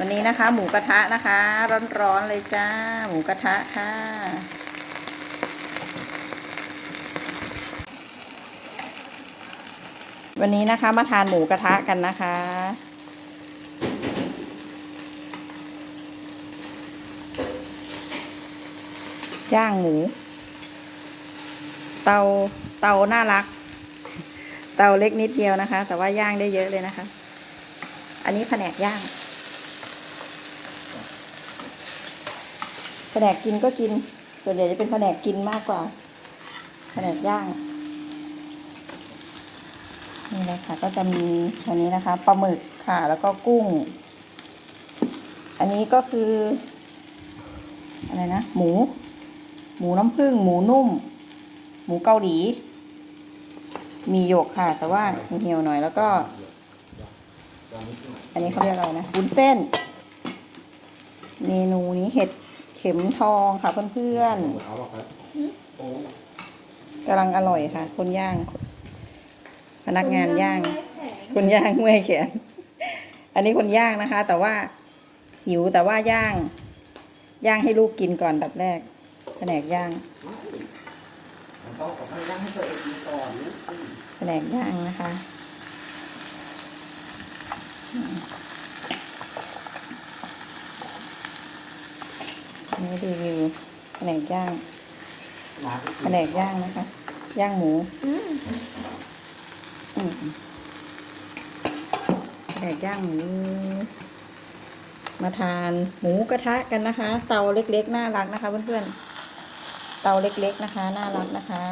วันนี้นะคะ หมูกระทะนะคะ ร้อนๆเลยจ้า หมูกระทะค่ะ วันนี้นะคะมาทานหมูกระทะกันนะคะ ย่างหมู เตาเตาน่ารัก เตาเล็กนิดเดียวนะคะ แต่ว่าย่างได้เยอะเลยนะคะ อันนี้แผนกย่าง ผนกกินก็กิน ส่วนใหญ่จะเป็นแผนกกินมากกว่าแผนกย่าง นี่เลยค่ะ ก็จะมีอันนี้นะคะปลาหมึกค่ะ แล้วก็กุ้ง อันนี้ก็คือ อะไรนะ หมู หมูน้ำผึ้งหมูนุ่ม หมูเกาหลี มีหยกค่ะ แต่ว่าเหี่ยวหน่อยแล้วก็ อันนี้เขาเรียกอะไรนะวุ้นเส้น เมนูนี้เห็ด ข็มทองค่ะเพื่อนๆกำลังอร่อยค่ะ คนย่าง พนักงานย่าง คนย่างเมื่อยแขนอันนี้คนย่างนะคะ แต่ว่าหิวแต่ว่าย่าง ย่างให้ลูกกินก่อนดับแรกแผนกย่างต้องขอให้นั่งให้ตัวเองกินก่อนแผนกย่างนะคะ อืมอันนี่รีวิวแผนกย่างมาแผนกย่างนะคะ ย่างหมูอืมอืมแผนกย่างหมู มาทานหมูกระทะกันนะคะ เตาเล็กๆน่ารักนะคะเพื่อนๆ เตาเล็กๆนะคะ น่ารักนะคะ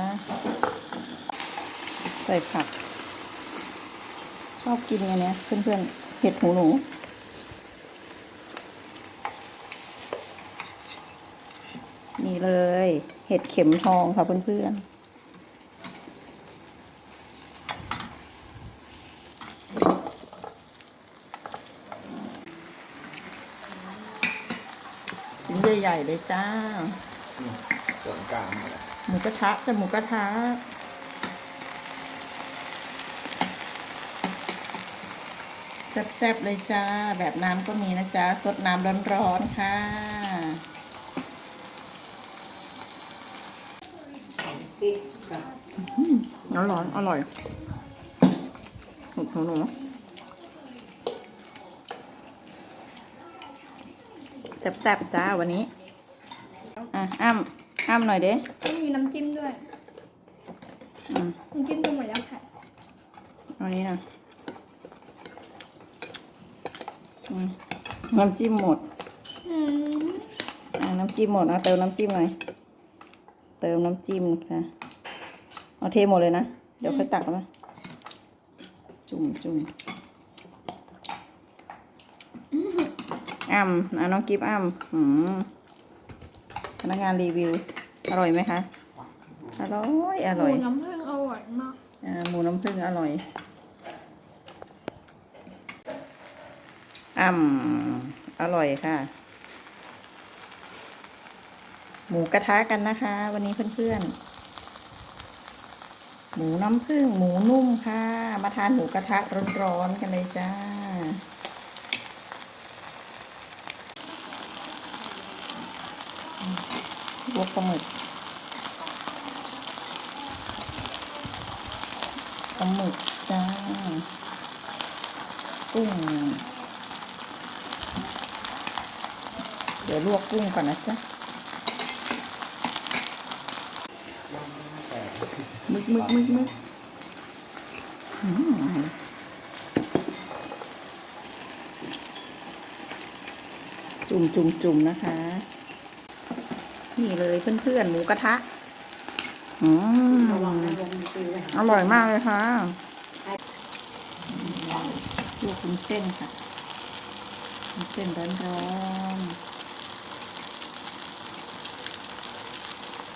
ใส่ผัก ชอบกินอันเนี้ยเพื่อนๆเห็ดหูหนู นี่เลย เห็ดเข็มทองค่ะเพื่อนๆชิ้นใหญ่ๆเลยจ้าส่วนกลางหมูกระทะจะหมูกระทะแซ่บๆเลยจ้า แบบน้ำก็มีนะจ๊ะสดน้ำร้อนๆค่ะ ร้อนร้อนๆอร่อยหมูหนูแซ่บๆจ้าวันนี้ อะอ้ำอ้ำหน่อยเด้ต้องมีน้ำจิ้มด้วยอืมน้ำจิ้มดูเหมือนยำไข่เอานี้นะอืมน้ำจิ้มหมดอืมอ่าน้ำจิ้มหมดเอาเติมน้ำจิ้มหน่อย เติมน้ำจิ้มค่ะ เอาเทหมดเลยนะ เดี๋ยวค่อยตักเอามาจุ่มจุ่มอ้ำอะน้องกิฟอ้ำอืมพนักงานรีวิว อร่อยไหมคะ อร่อย อร่อยหมูน้ำผึ้งอร่อยมาก อ่า หมูน้ำผึ้งอร่อยอ่ำอร่อยค่ะ หมูกระทะกันนะคะ วันนี้เพื่อนๆ หมูน้ำผึ้งหมูนุ่มค่ะ มาทานหมูกระทะร้อนๆกันเลยจ้า ลวกปลาหมึกปลาหมึกจ้ากุ้งเดี๋ยวลวกกุ้งก่อนนะจ๊ะ มึกมึกมึกมึกจุ่มจุ่มจุ่มนะคะ นี่เลยเพื่อนๆ หมูกระทะอืมอร่อยมากเลยค่ะลวกคุนเส้นค่ะวุ้นเส้นร้อนๆ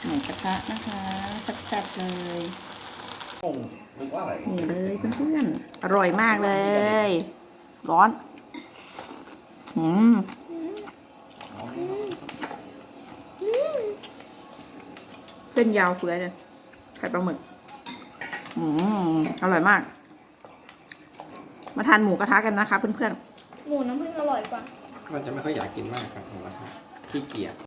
หมูกระทะนะคะแซ่บๆเลยงงนึกว่าอะไรนี่เลยเพื่อนๆอร่อยมากเลย ร้อนอืมเส้นยาวเฟือยเลยไข่ปลาหมึกอืมอร่อยมาก มาทานหมูกระทะกันนะคะเพื่อนหมูน้ำผึ้งอร่อยกว่าก็จะไม่ค่อยอยากกินมากครับผมนะครับขี้เกียจ